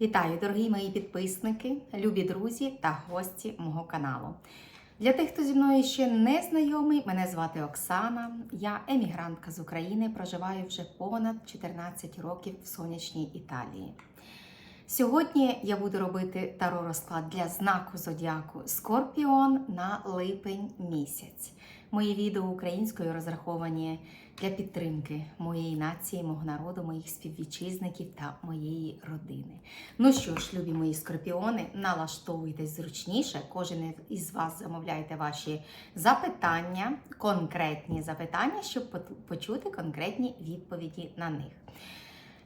Вітаю, дорогі мої підписники, любі друзі та гості мого каналу. Для тих, хто зі мною ще не знайомий, мене звати Оксана. Я емігрантка з України, проживаю вже понад 14 років в сонячній Італії. Сьогодні я буду робити таро розклад для знаку зодіаку Скорпіон на липень місяць. Мої відео українською розраховані для підтримки моєї нації, мого народу, моїх співвітчизників та моєї родини. Ну що ж, любі мої скорпіони, налаштовуйтесь зручніше. Кожен із вас замовляйте ваші запитання, конкретні запитання, щоб почути конкретні відповіді на них.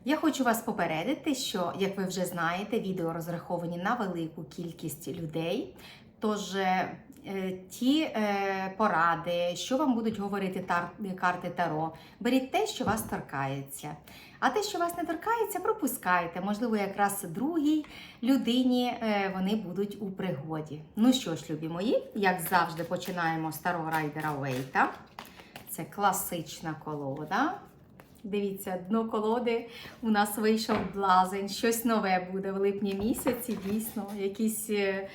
Я хочу вас попередити, що, як ви вже знаєте, відео розраховані на велику кількість людей. Тож е, ті е, поради, що вам будуть говорити карти Таро, беріть те, що вас торкається. А те, що вас не торкається, пропускайте. Можливо, якраз другій людині е, вони будуть у пригоді. Ну що ж, любі мої, як завжди, починаємо з старого райдера Уейта. Це класична колода. Дивіться, дно колоди у нас вийшов блазень. Щось нове буде в липні місяці. Дійсно, якісь е, е,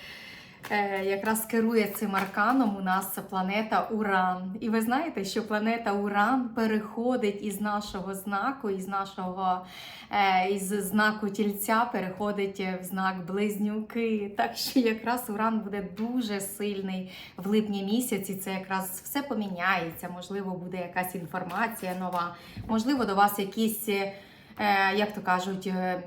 якраз керує цим арканом у нас планета Уран. І ви знаєте, що планета Уран переходить із нашого знаку, із нашого е, із знаку тільця, переходить в знак близнюки. Так що якраз Уран буде дуже сильний в липні місяці. Це якраз все поміняється. Можливо, буде якась інформація нова, можливо, до вас якісь. Е, Як то кажуть, е,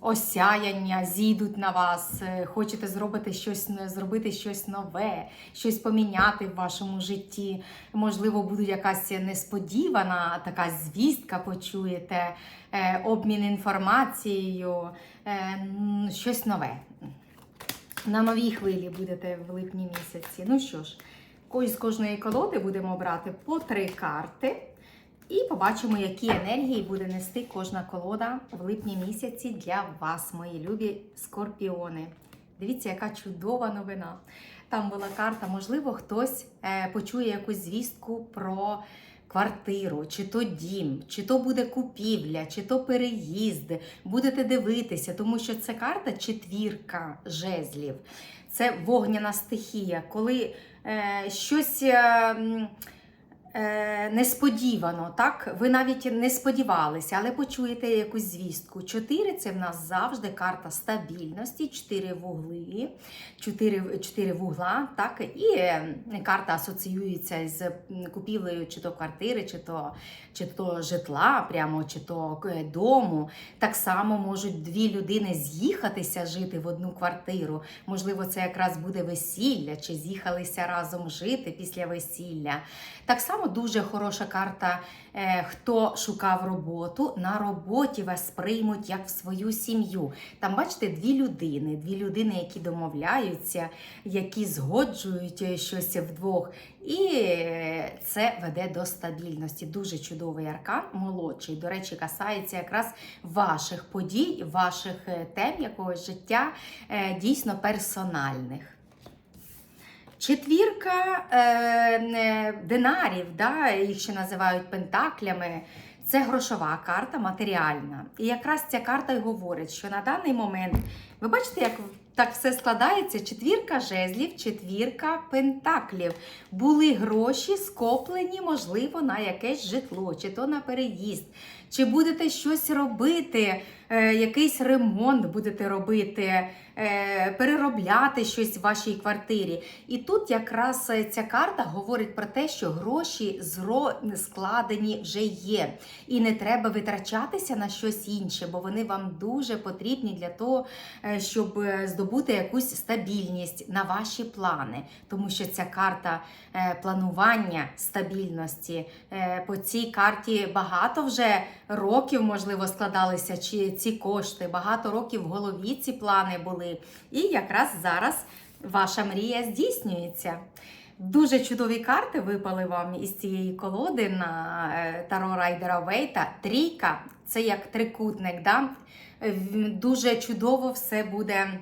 осяяння зійдуть на вас, е, хочете зробити щось, зробити щось нове, щось поміняти в вашому житті. Можливо, буде якась несподівана така звістка, почуєте, обмін інформацією, щось нове. На новій хвилі будете в липні місяці. Ну що ж, з кожної колоди будемо брати по три карти. І побачимо, які енергії буде нести кожна колода в липні місяці для вас, мої любі скорпіони. Дивіться, яка чудова новина. Там була карта, можливо, хтось е, почує якусь звістку про квартиру, чи то дім, чи то буде купівля, чи то переїзд. Будете дивитися, тому що це карта четвірка жезлів. Це вогняна стихія, коли е, щось. Е, Е, несподівано, так? Ви навіть не сподівалися, але почуєте якусь звістку. Чотири це в нас завжди карта стабільності, чотири вугли, чотири, чотири вугла, так? І карта асоціюється з купівлею чи то квартири, чи то, чи то житла, прямо, чи то е, дому. Так само можуть дві людини з'їхатися жити в одну квартиру. Можливо, це якраз буде весілля, чи з'їхалися разом жити після весілля. Так само дуже хороша карта, е, хто шукав роботу. На роботі вас приймуть як в свою сім'ю. Там, бачите, дві людини, дві людини, які домовляються, які згоджують е, щось вдвох. І е, це веде до стабільності. Дуже чудовий аркан, молодший. До речі, касається якраз ваших подій, ваших тем якогось життя, дійсно персональних. Четвірка е, динарів, да, їх ще називають пентаклями. Це грошова карта, матеріальна. І якраз ця карта й говорить, що на даний момент, ви бачите, як так все складається: четвірка жезлів, четвірка пентаклів. Були гроші скоплені, можливо, на якесь житло, чи то на переїзд, чи будете щось робити, е, якийсь ремонт будете робити, переробляти щось в вашій квартирі. І тут якраз е, ця карта говорить про те, що гроші зро... складені вже є. І не треба витрачатися на щось інше, бо вони вам дуже потрібні для того, е, щоб е, здобути якусь стабільність на ваші плани. Тому що ця карта е, планування стабільності. Е, По цій карті багато вже років, можливо, складалися чи ці кошти, багато років в голові ці плани були. І якраз зараз ваша мрія здійснюється. Дуже чудові карти випали вам із цієї колоди на е, Таро Райдера Вейта. Трійка це як трикутник. Да? Е, Дуже чудово все буде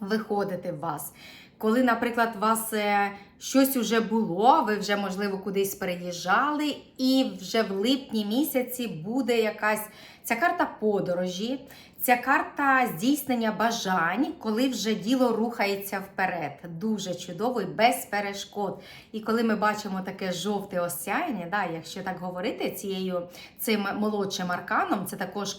виходити в вас. Коли, наприклад, у вас е, щось уже було, ви вже, можливо, кудись переїжджали, і вже в липні місяці буде якась ця карта подорожі, ця карта здійснення бажань, коли вже діло рухається вперед. Дуже чудово і без перешкод. І коли ми бачимо таке жовте осяяння, да, якщо так говорити, цією цим молодшим арканом, це також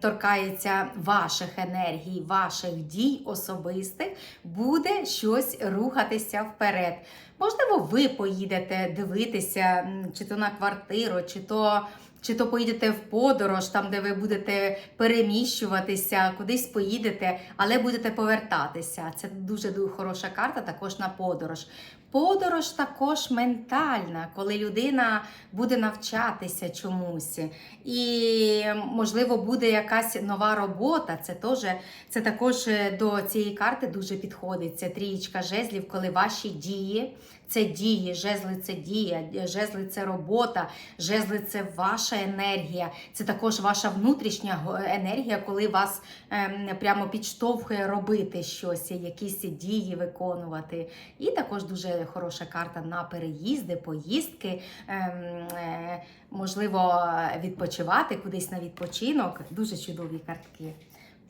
торкається ваших енергій, ваших дій особистих, буде щось рухатися вперед. Можливо, ви поїдете дивитися, чи то на квартиру, чи то. Чи то поїдете в подорож, там де ви будете переміщуватися, кудись поїдете, але будете повертатися. Це дуже хороша карта, також на подорож. Подорож також ментальна, коли людина буде навчатися чомусь, і можливо буде якась нова робота. Це теж це також е, до цієї карти дуже підходить. Це трієчка жезлів, коли ваші дії. Це дії, жезли це дія, жезли це робота, жезли це ваша енергія, це також ваша внутрішня енергія, коли вас ем, прямо підштовхує робити щось, якісь дії виконувати. І також дуже хороша карта на переїзди, поїздки, ем, е, можливо, відпочивати кудись на відпочинок. Дуже чудові картки.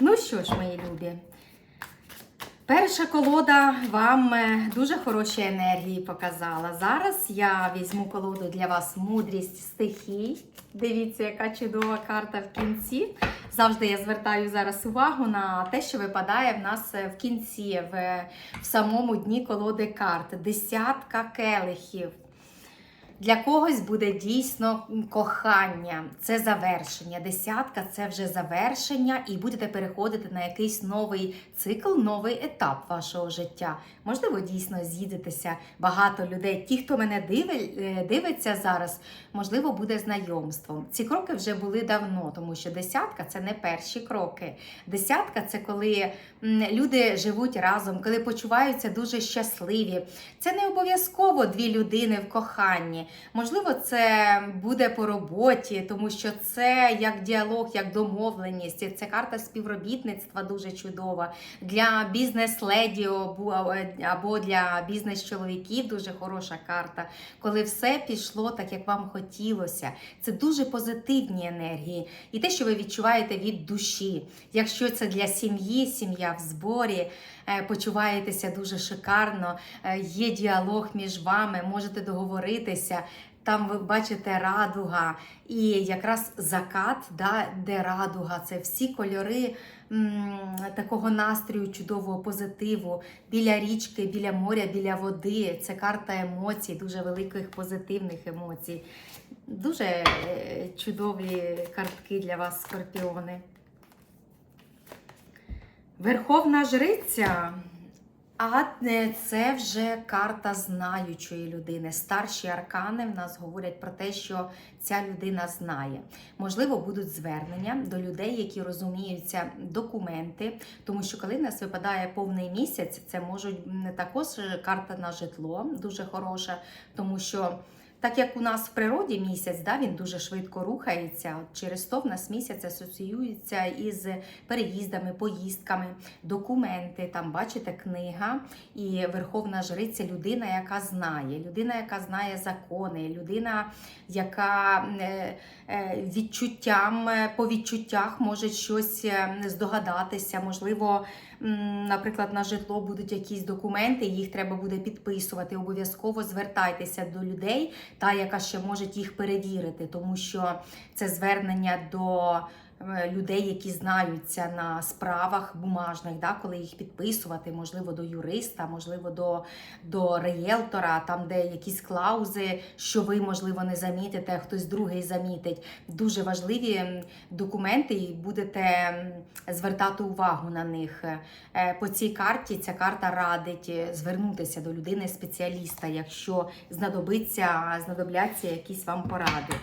Ну що ж, мої любі. Перша колода вам е, дуже хороші енергії показала. Зараз я візьму колоду для вас мудрість стихій. Дивіться, яка чудова карта в кінці. Завжди я звертаю зараз увагу на те, що випадає в нас е, в кінці, в, в самому дні колоди карт. Десятка келихів. Для когось буде дійсно кохання, це завершення. Десятка це вже завершення, і будете переходити на якийсь новий цикл, новий етап вашого життя. Можливо, дійсно з'їдетеся багато людей. Ті, хто мене е, дивиться зараз, можливо, буде знайомством. Ці кроки вже були давно, тому що десятка це не перші кроки. Десятка це коли люди живуть разом, коли почуваються дуже щасливі. Це не обов'язково дві людини в коханні. Можливо, це буде по роботі, тому що це як діалог, як домовленість. Це карта співробітництва дуже чудова. Для бізнес-леді або або для бізнес-чоловіків дуже хороша карта, коли все пішло так, як вам хотілося. Це дуже позитивні енергії. І те, що ви відчуваєте від душі. Якщо це для сім'ї, сім'я в зборі, е, почуваєтеся дуже шикарно, е, є діалог між вами, можете договоритися. Там ви бачите радуга, і якраз закат, да, де радуга, це всі кольори м, такого настрою, чудового позитиву, біля річки, біля моря, біля води. Це карта емоцій, дуже великих позитивних емоцій. Дуже е, чудові картки для вас, скорпіони. Верховна жриця. А е, це вже карта знаючої людини. Старші аркани в нас говорять про те, що ця людина знає. Можливо, будуть звернення до людей, які розуміються документи, тому що коли в нас випадає повний місяць, це можуть не також карта на житло, дуже хороша, тому що. Так як у нас в природі місяць, да, він дуже швидко рухається. От через то в нас місяць асоціюється із переїздами, поїздками, документи. Там бачите книга і Верховна Жриця людина, яка знає, людина, яка знає закони, людина, яка е, е, відчуттям е, по відчуттях може щось здогадатися. Можливо, наприклад, на житло будуть якісь документи, їх треба буде підписувати. Обов'язково звертайтеся до людей, та яка ще може їх перевірити, тому що це звернення до людей, які знаються на справах бумажних, да, коли їх підписувати, можливо, до юриста, можливо, до, до реєлтора, там, де якісь клаузи, що ви, можливо, не замітите, хтось другий замітить. Дуже важливі документи, і будете звертати увагу на них. Е, По цій карті ця карта радить е, звернутися до людини-спеціаліста, якщо знадобиться, знадобляться якісь вам поради.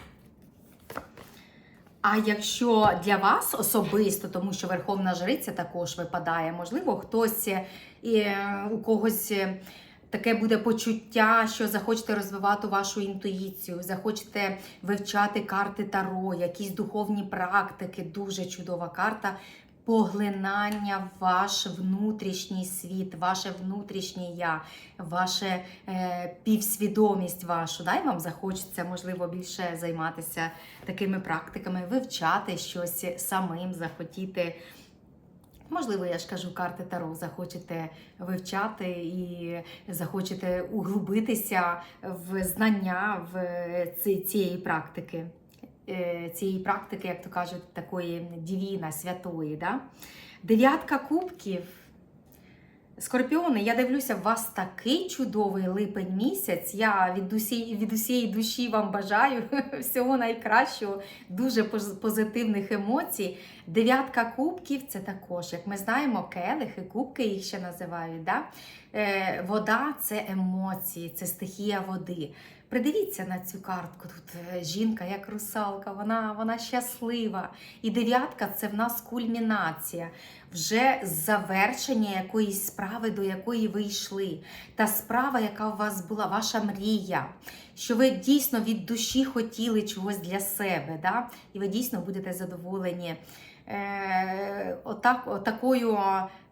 А якщо для вас особисто, тому що Верховна Жриця також випадає, можливо, хтось і у когось е, таке буде почуття, що захочете розвивати вашу інтуїцію, захочете вивчати карти Таро, якісь духовні практики, дуже чудова карта. Поглинання в ваш внутрішній світ, ваше внутрішнє я, ваше е, півсвідомість вашу. Да? І вам захочеться, можливо, більше займатися такими практиками, вивчати щось самим, захотіти. Можливо, я ж кажу, карти Таро захочете вивчати і захочете углубитися в знання в ці- цієї практики. Е, Цієї практики, як то кажуть, такої дівіна, святої. Да? Дев'ятка кубків. Скорпіони, я дивлюся, у вас такий чудовий липень місяць. Я від усієї, від усієї душі вам бажаю всього найкращого, дуже позитивних емоцій. Дев'ятка кубків це також, як ми знаємо, келихи, кубки їх ще називають. Да? Е, вода це емоції, це стихія води. Придивіться на цю картку. Тут е, жінка, як русалка, вона, вона щаслива. І дев'ятка це в нас кульмінація, вже завершення якоїсь справи, до якої ви йшли. Та справа, яка у вас була, ваша мрія, що ви дійсно від душі хотіли чогось для себе, да? і ви дійсно будете задоволені е, отак, отакою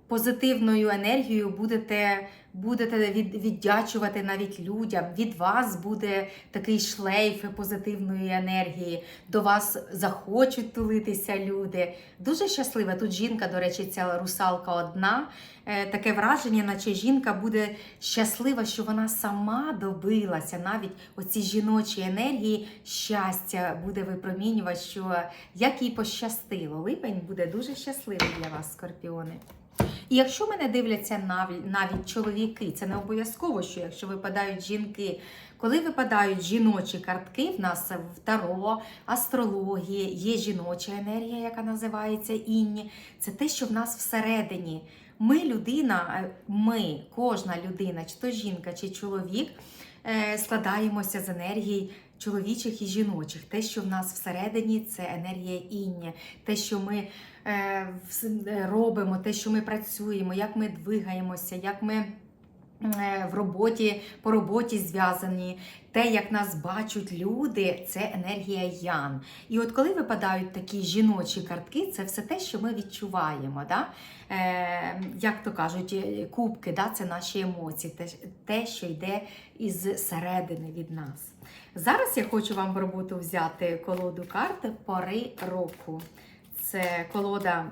позитивною енергією будете, будете від, віддячувати навіть людям. Від вас буде такий шлейф позитивної енергії. До вас захочуть тулитися люди. Дуже щаслива. Тут жінка, до речі, ця русалка одна. Е, Таке враження, наче жінка буде щаслива, що вона сама добилася. Навіть оці жіночі енергії щастя буде випромінювати, що як їй пощастило. Липень буде дуже щасливий для вас, скорпіони. І якщо мене дивляться навіть, навіть чоловіки, це не обов'язково, що якщо випадають жінки, коли випадають жіночі картки, в нас в таро, астрології, є жіноча енергія, яка називається інні. Це те, що в нас всередині. Ми людина, е, ми, кожна людина, чи то жінка, чи чоловік, е, складаємося з енергій чоловічих і жіночих. Те, що в нас всередині, це енергія іння, те, що ми е, е, робимо, те, що ми працюємо, як ми двигаємося, як ми е, в роботі, по роботі зв'язані, те, як нас бачать люди, це енергія Ян. І от коли випадають такі жіночі картки, це все те, що ми відчуваємо. Да? Е, як то кажуть, е, кубки, да? це наші емоції, те, те, що йде із середини від нас. Зараз я хочу вам в роботу взяти колоду карти пори року. Це колода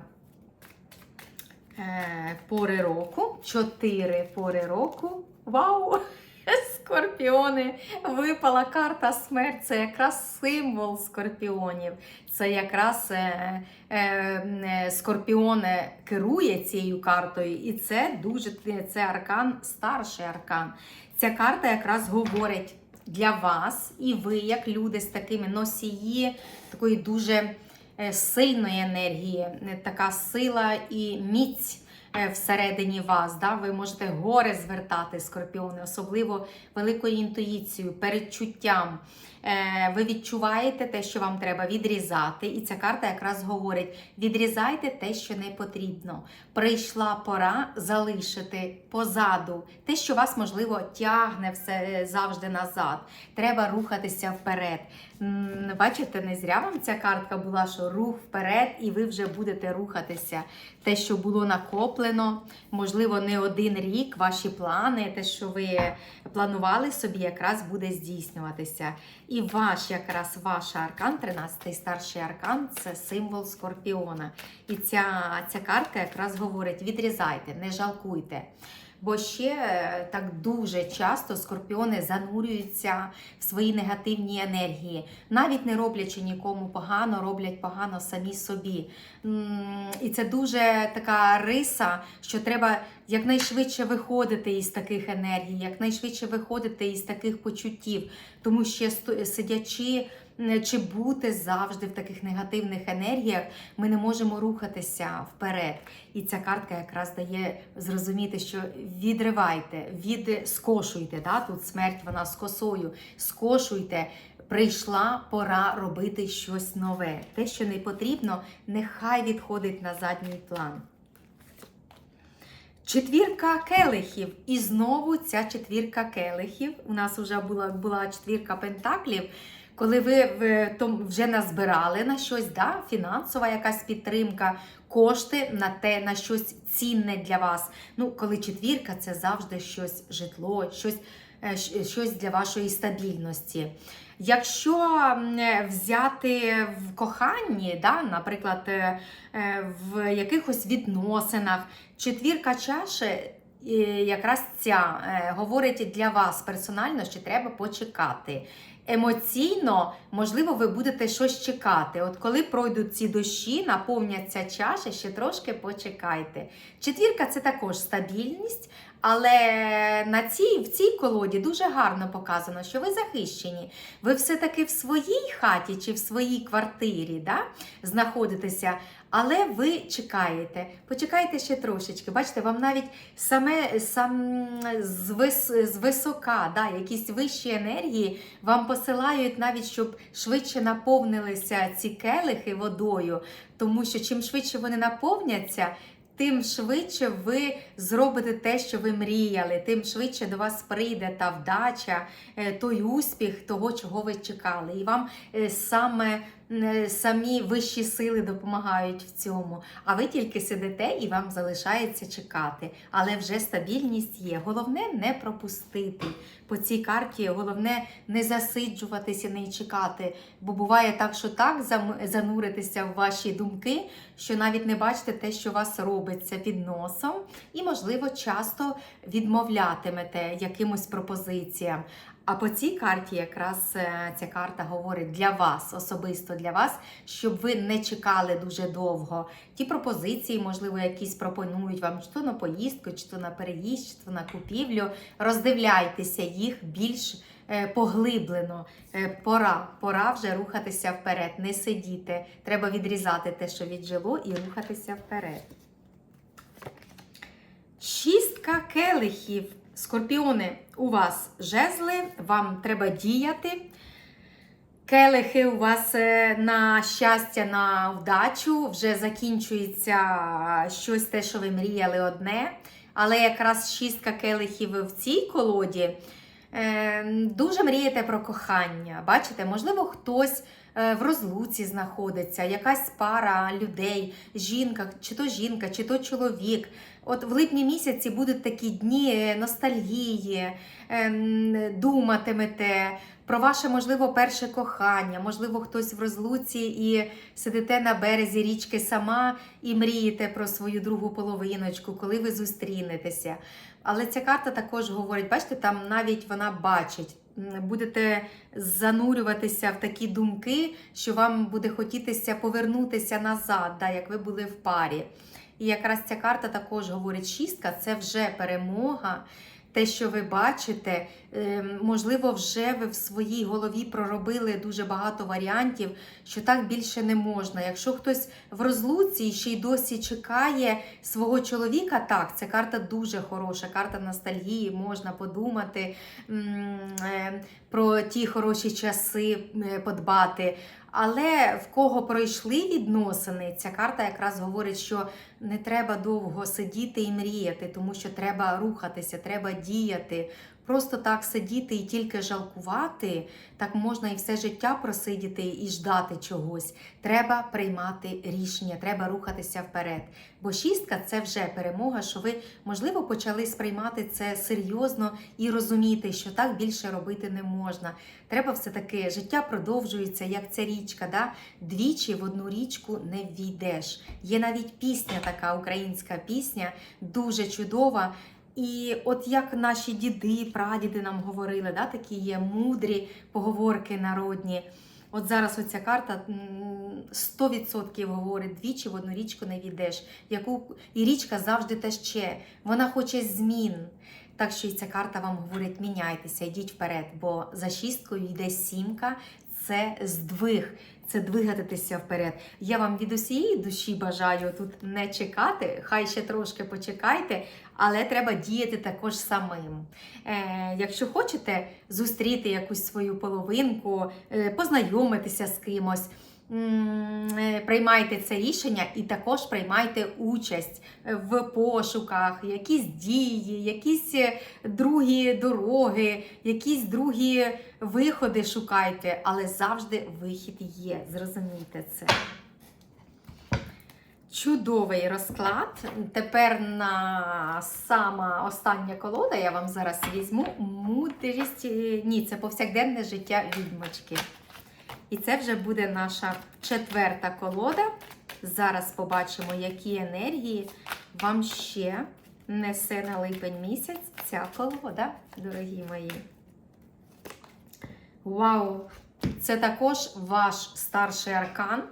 е, пори року, чотири пори року. Вау! Скорпіони! Випала карта смерть. Це якраз символ скорпіонів. Це якраз е, е, е, скорпіон керує цією картою, і це дуже це аркан, старший аркан. Ця карта якраз говорить для вас, і ви, як люди з такими носії, такої дуже е, сильної енергії, е, така сила і міць е, всередині вас. Да? Ви можете горе звертати, скорпіони, особливо великою інтуїцією, передчуттям. Е, Ви відчуваєте те, що вам треба відрізати, і ця карта якраз говорить: відрізайте те, що не потрібно. Прийшла пора залишити позаду те, що вас, можливо, тягне все е, завжди назад. Треба рухатися вперед. Бачите, не зря вам ця картка була, що рух вперед, і ви вже будете рухатися. Те, що було накоплено, можливо, не один рік, ваші плани, те, що ви планували собі, якраз буде здійснюватися. Ваш, якраз ваш аркан, 13-й старший аркан, це символ скорпіона. І ця, ця картка якраз говорить: відрізайте, не жалкуйте. Бо ще е, так дуже часто скорпіони занурюються в свої негативні енергії, навіть не роблячи нікому погано, роблять погано самі собі. І це дуже така риса, що треба якнайшвидше виходити із таких енергій, якнайшвидше виходити із таких почуттів, тому що сидячи. М, Чи бути завжди в таких негативних енергіях, ми не можемо рухатися вперед. І ця картка якраз дає зрозуміти, що відривайте, від скошуйте. Да? Тут смерть вона з косою. Скошуйте. Прийшла пора робити щось нове. Те, що не потрібно, нехай відходить на задній план. Четвірка келихів. І знову ця четвірка келихів. У нас вже була, була четвірка пентаклів. Коли ви вже назбирали на щось, да? фінансова якась підтримка, кошти на те, на щось цінне для вас. Ну, коли четвірка, це завжди щось житло, щось, е, щось для вашої стабільності. Якщо е, взяти в коханні, да, наприклад, е, в якихось відносинах, четвірка чаші якраз ця говорить для вас персонально, що треба почекати. Емоційно, можливо, ви будете щось чекати. От коли пройдуть ці дощі, наповняться чаші, ще трошки почекайте. Четвірка це також стабільність, але на цій, в цій колоді дуже гарно показано, що ви захищені. Ви все-таки в своїй хаті чи в своїй квартирі да, знаходитеся, але ви чекаєте. Почекайте ще трошечки. Бачите, вам навіть саме сам з, вис, з висока, да, якісь вищі енергії вам посилають навіть, щоб швидше наповнилися ці келихи водою, тому що чим швидше вони наповняться. Тим швидше ви зробите те, що ви мріяли, тим швидше до вас прийде та вдача, е, той успіх того, чого ви чекали. І вам е, саме самі вищі сили допомагають в цьому. А ви тільки сидите і вам залишається чекати. Але вже стабільність є. Головне не пропустити по цій карті. Головне не засиджуватися, не чекати. Бо буває так, що так зануритися в ваші думки, що навіть не бачите те, що у вас робиться під носом, і, можливо, часто відмовлятимете якимось пропозиціям. А по цій карті якраз е, ця карта говорить для вас, особисто для вас, щоб ви не чекали дуже довго. Ті пропозиції, можливо, якісь пропонують вам чи то на поїздку, чи то на переїзд, чи то на купівлю. Роздивляйтеся їх більш е, поглиблено. Е, Пора, пора вже рухатися вперед, не сидіти. Треба відрізати те, що віджило, і рухатися вперед. Шістка келихів. Скорпіони, у вас жезли, вам треба діяти. Келихи у вас е, на щастя, на вдачу, вже закінчується щось те, що ви мріяли одне. Але якраз шістка келихів в цій колоді. е, Дуже мрієте про кохання. Бачите, можливо, хтось в розлуці знаходиться, якась пара людей, жінка, чи то жінка, чи то чоловік. От в липні місяці будуть такі дні е, ностальгії, ем, думатимете про ваше, можливо, перше кохання, можливо, хтось в розлуці і сидите на березі річки сама і мрієте про свою другу половиночку, коли ви зустрінетеся. Але ця карта також говорить, бачите, там навіть вона бачить. Будете занурюватися в такі думки, що вам буде хотітися повернутися назад, да, як ви були в парі. І якраз ця карта також говорить шістка, це вже перемога. Те, що ви бачите, е, можливо, вже ви в своїй голові проробили дуже багато варіантів, що так більше не можна. Якщо хтось в розлуці і ще й досі чекає свого чоловіка, так, ця карта дуже хороша, карта ностальгії, можна подумати е, про ті хороші часи, е, подбати. Але в кого пройшли відносини, ця карта якраз говорить, що не треба довго сидіти і мріяти, тому що треба рухатися, треба діяти. Просто так сидіти і тільки жалкувати, так можна і все життя просидіти і ждати чогось. Треба приймати рішення, треба рухатися вперед. Бо шістка це вже перемога, що ви, можливо, почали сприймати це серйозно і розуміти, що так більше робити не можна. Треба все-таки життя продовжується, як ця річка. Да? Двічі в одну річку не ввійдеш. Є навіть пісня, така українська пісня, дуже чудова. І от як наші діди, прадіди нам говорили, да, такі є мудрі поговорки народні. От зараз оця карта м, 100% говорить, двічі в одну річку не війдеш. Яку... І річка завжди тече, вона хоче змін. Так що і ця карта вам говорить, міняйтеся, йдіть вперед, бо за шісткою йде сімка, це здвиг, це двигатися вперед. Я вам від усієї душі бажаю тут не чекати, хай ще трошки почекайте, але треба діяти також самим. Е, якщо хочете зустріти якусь свою половинку, е, познайомитися з кимось. е, приймайте це рішення і також приймайте участь в пошуках, якісь дії, якісь е, другі дороги, якісь другі виходи шукайте, але завжди вихід є. Зрозумійте це. Чудовий розклад. Тепер на сама остання колода я вам зараз візьму мудрість. Ні, це повсякденне життя відьмочки. І це вже буде наша четверта колода. Зараз побачимо, які енергії вам ще несе на липень місяць ця колода, дорогі мої. Вау! Це також ваш старший аркан.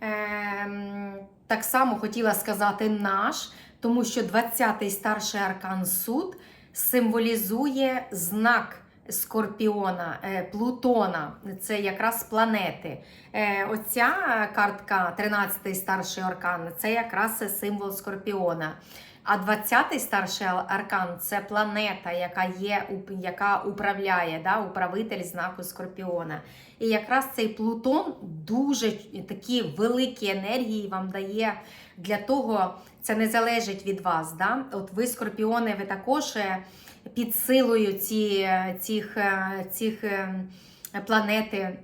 Ем, так само хотіла сказати наш, тому що 20-й старший аркан суд символізує знак Скорпіона, е, Плутона. Це якраз планети. Е, Оця картка, 13-й старший аркан, це якраз символ Скорпіона. А 20-й старший аркан це планета, яка є, яка управляє, да, управитель знаку Скорпіона. І якраз цей Плутон дуже такі великі енергії вам дає для того, це не залежить від вас. Да? От ви, скорпіони, ви також е, під силою ці, цих, е, цих е, планети.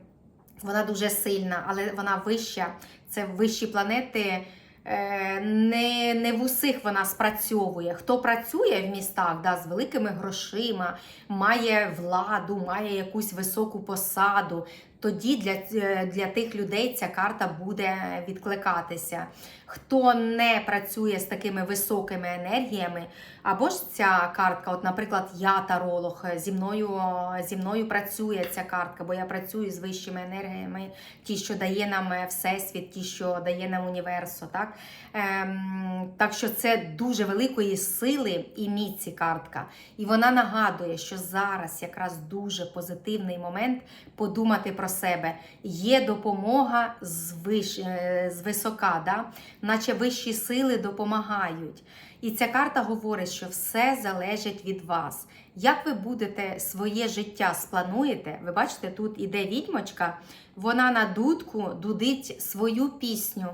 Вона дуже сильна, але вона вища. Це вищі планети. е, Не, не в усіх вона спрацьовує. Хто працює в містах да, з великими грошима, має владу, має якусь високу посаду, тоді для, е, для тих людей ця карта буде відкликатися. Хто не працює з такими високими енергіями, або ж ця картка, от, наприклад, я таролог, зі мною, зі мною працює ця картка, бо я працюю з вищими енергіями, ті, що дає нам е, Всесвіт, ті, що дає нам універсо. Так, ем, так що це дуже великої сили і міці картка. І вона нагадує, що зараз якраз дуже позитивний момент подумати про себе. Є допомога звиш, е, звисока, да? наче вищі сили допомагають. І ця карта говорить, що все залежить від вас. Як ви будете своє життя сплануєте? Ви бачите, тут іде відьмочка, вона на дудку дудить свою пісню.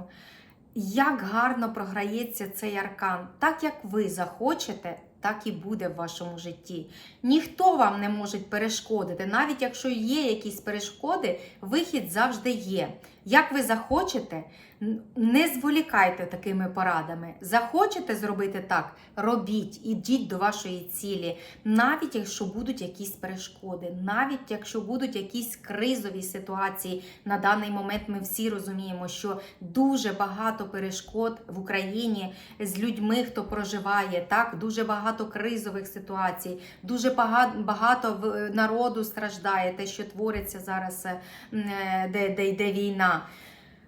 Як гарно програється цей аркан, так як ви захочете, так і буде в вашому житті. Ніхто вам не може перешкодити. Навіть якщо є якісь перешкоди, вихід завжди є. Як ви захочете, не зволікайте такими порадами. Захочете зробити так, робіть, ідіть до вашої цілі, навіть якщо будуть якісь перешкоди, навіть якщо будуть якісь кризові ситуації. На даний момент ми всі розуміємо, що дуже багато перешкод в Україні з людьми, хто проживає, так дуже багато кризових ситуацій, дуже багато в- народу страждає, те, що твориться зараз, е, е, де, де йде війна.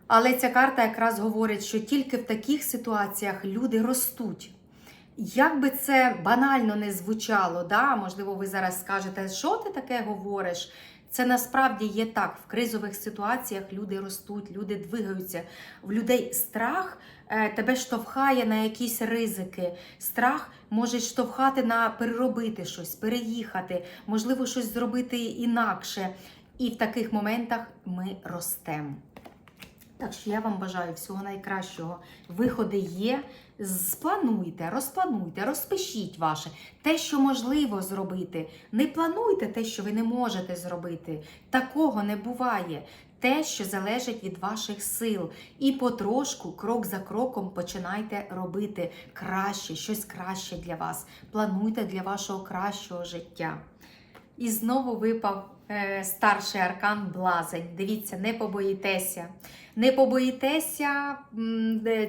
Але ця карта якраз говорить, що тільки в таких ситуаціях люди ростуть. Як би це банально не звучало, да? можливо, ви зараз скажете, що ти таке говориш? Це насправді є так. В кризових ситуаціях люди ростуть, люди двигаються. В людей страх е, тебе штовхає на якісь ризики. Страх може штовхати на переробити щось, переїхати, можливо, щось зробити інакше. І в таких моментах ми ростемо. Так що я вам бажаю всього найкращого. Виходи є. Сплануйте, розплануйте, розпишіть ваше те, що можливо зробити. Не плануйте те, що ви не можете зробити. Такого не буває. Те, що залежить від ваших сил. І потрошку, крок за кроком, починайте робити краще, щось краще для вас. Плануйте для вашого кращого життя. І знову випав е, старший аркан Блазень. Дивіться, не побоїтеся. Не побоїтеся,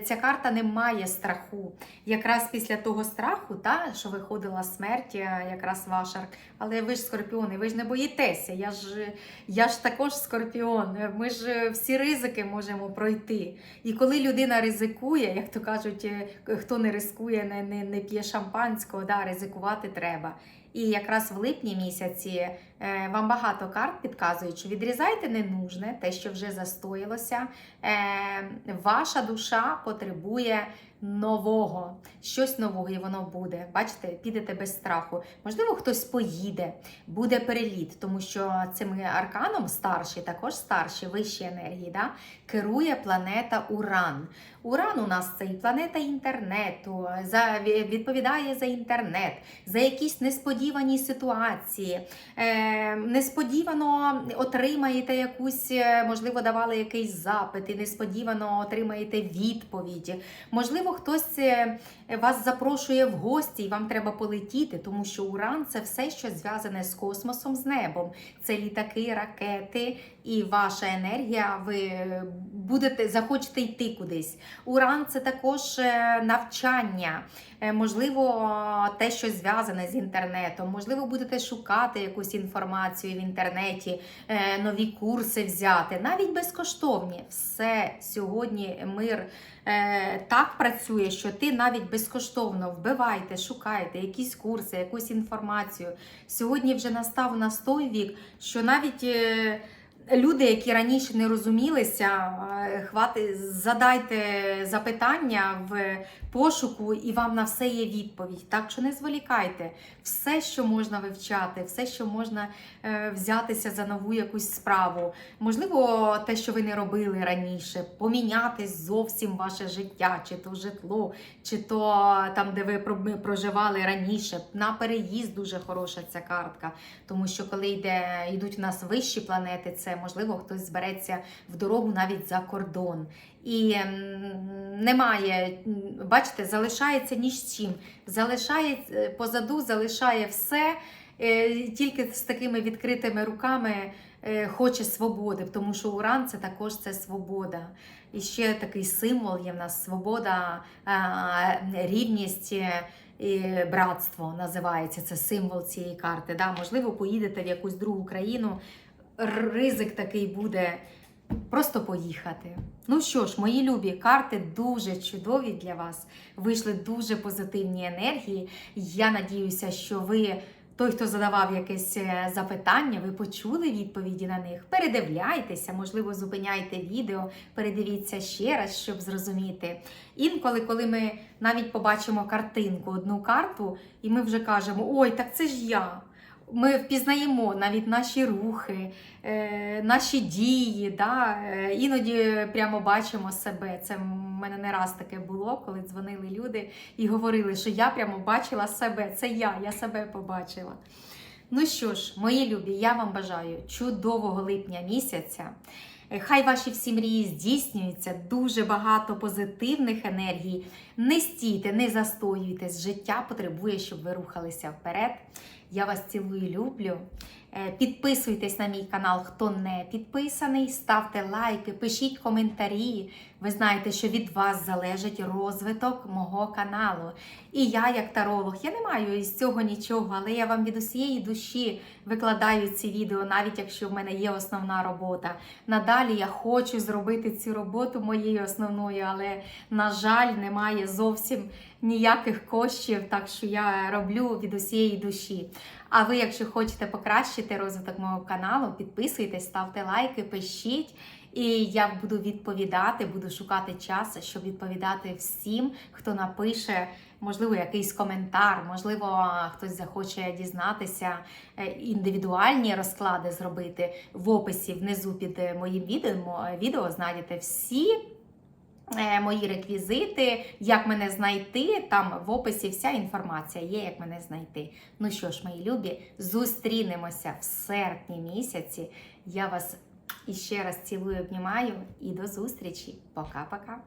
ця карта не має страху. Якраз після того страху, та, що виходила смерть, е, якраз ваш арк. Але ви ж скорпіони, ви ж не боїтеся. Я ж, я ж також скорпіон. Ми ж е, всі ризики можемо пройти. І коли людина ризикує, як то кажуть, е, хто не ризикує, не, не, не п'є шампанського, да, ризикувати треба. І якраз в липні місяці вам багато карт підказують, що відрізайте ненужне, те, що вже застоїлося. Е, ваша душа потребує нового, щось нового, і воно буде. Бачите, підете без страху. Можливо, хтось поїде, буде переліт, тому що цим арканом старший, також старші, вищі енергії, да, керує планета Уран. Уран у нас це і планета інтернету, за, відповідає за інтернет, за якісь несподівані ситуації. Е, несподівано отримаєте якусь, е, можливо, давали якийсь запит, і несподівано отримаєте відповідь. Можливо, хтось е, вас запрошує в гості, і вам треба полетіти, тому що Уран це все, що зв'язане з космосом, з небом. Це літаки, ракети і ваша енергія. Ви будете захочете йти кудись. Уран це також е, навчання, Е, можливо, те, що зв'язане з інтернетом. Можливо, будете шукати якусь інформацію в інтернеті, е, нові курси взяти, навіть безкоштовні. Все сьогодні мир е, так працює, що ти навіть безкоштовно вбивайте, шукайте якісь курси, якусь інформацію. Сьогодні вже настав у нас той вік, що навіть. Люди, які раніше не розумілися, хвати, задайте запитання в пошуку, і вам на все є відповідь. Так що не зволікайте. Все, що можна вивчати, все, що можна е, взятися за нову якусь справу. Можливо, те, що ви не робили раніше, поміняти зовсім ваше життя, чи то житло, чи то там, де ви проживали раніше. На переїзд дуже хороша ця картка. Тому що коли йде, йдуть у нас вищі планети, це можливо хтось збереться в дорогу навіть за кордон. І немає, бачите, залишається ні з чим. Залишає е, позаду, залишає все. е, Тільки з такими відкритими руками е, хоче свободи, тому що Уран це також це свобода. І ще такий символ є в нас свобода, рівність. і братство називається це символ цієї карти. Да? Можливо, поїдете в якусь другу країну. Ризик такий буде просто поїхати. Ну що ж, мої любі, карти дуже чудові для вас. Вийшли дуже позитивні енергії. Я надіюся, що ви. Той, хто задавав якесь е, запитання, ви почули відповіді на них. Передивляйтеся, можливо, зупиняйте відео, передивіться ще раз, щоб зрозуміти. Інколи, коли ми навіть побачимо картинку, одну карту, і ми вже кажемо: ой, так це ж я. Ми впізнаємо навіть наші рухи, е, наші дії. Да? Е, Іноді прямо бачимо себе. Це в мене не раз таке було, коли дзвонили люди і говорили, що я прямо бачила себе. Це я, я себе побачила. Ну що ж, мої любі, я вам бажаю чудового липня місяця. Е, Хай ваші всі мрії здійснюються, дуже багато позитивних енергій. Не стійте, не застоюйтесь. Життя потребує, щоб ви рухалися вперед. Я вас цілую, люблю. Е, Підписуйтесь на мій канал, хто не підписаний, ставте лайки, пишіть коментарі. Ви знаєте, що від вас залежить розвиток мого каналу. І я, як таролог, я не маю із цього нічого, але я вам від усієї душі викладаю ці відео, навіть якщо в мене є основна робота. Надалі я хочу зробити цю роботу моєю основною, але, на жаль, немає зовсім ніяких коштів, так що я роблю від усієї душі. А ви, якщо хочете покращити розвиток мого каналу, підписуйтесь, ставте лайки, пишіть. І я буду відповідати, буду шукати час, щоб відповідати всім, хто напише, можливо, якийсь коментар, можливо, хтось захоче дізнатися е, індивідуальні розклади зробити в описі внизу під моїм відео, відео знайдете всі. Е, Мої реквізити, як мене знайти, там в описі вся інформація є, як мене знайти. Ну що ж, мої любі, зустрінемося в серпні місяці. Я вас іще раз цілую, обнімаю і до зустрічі. Пока-пока.